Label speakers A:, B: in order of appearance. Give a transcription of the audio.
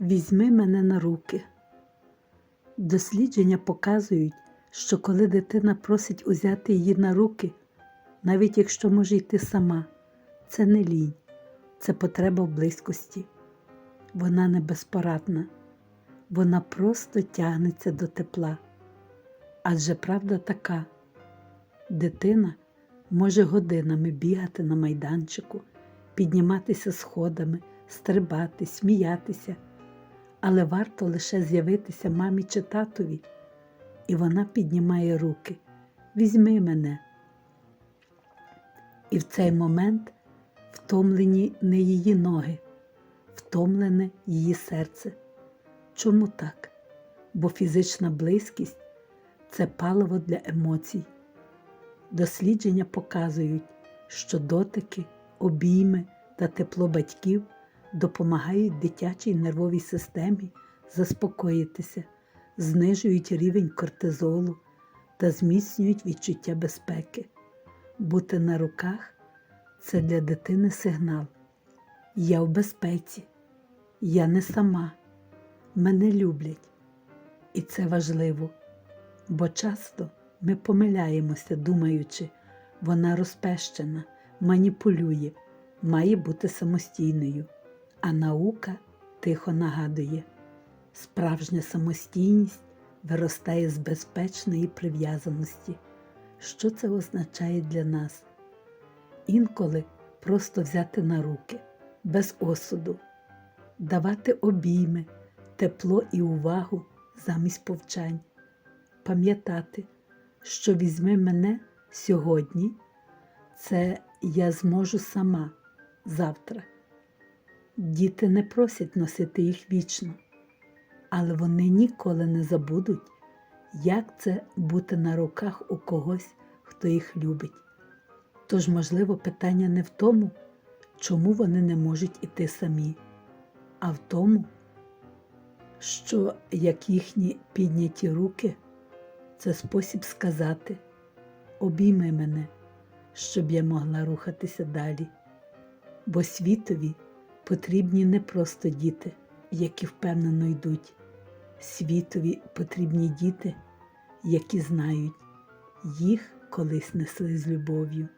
A: Візьми мене на руки. Дослідження показують, що коли дитина просить узяти її на руки, навіть якщо може йти сама, це не лінь, це потреба в близькості. Вона не безпорадна, вона просто тягнеться до тепла. Адже правда така: дитина може годинами бігати на майданчику, підніматися сходами, стрибати, сміятися, але варто лише з'явитися мамі чи татові, і вона піднімає руки. Візьми мене. І в цей момент втомлені не її ноги, втомлене її серце. Чому так? Бо фізична близькість це паливо для емоцій. Дослідження показують, що дотики, обійми та тепло батьків допомагають дитячій нервовій системі заспокоїтися, знижують рівень кортизолу та зміцнюють відчуття безпеки. Бути на руках це для дитини сигнал. Я в безпеці, я не сама, мене люблять. І це важливо, бо часто ми помиляємося, думаючи, вона розпещена, маніпулює, має бути самостійною. А наука тихо нагадує, справжня самостійність виростає з безпечної прив'язаності. Що це означає для нас? Інколи просто взяти на руки, без осуду, давати обійми, тепло і увагу замість повчань, пам'ятати, що візьми мене сьогодні, це я зможу сама завтра. Діти не просять носити їх вічно, але вони ніколи не забудуть, як це бути на руках у когось, хто їх любить. Тож, можливо, питання не в тому, чому вони не можуть іти самі, а в тому, що як їхні підняті руки це спосіб сказати обійми мене, щоб я могла рухатися далі, бо світові потрібні не просто діти, які впевнено йдуть. Світові потрібні діти, які знають, їх колись несли з любов'ю.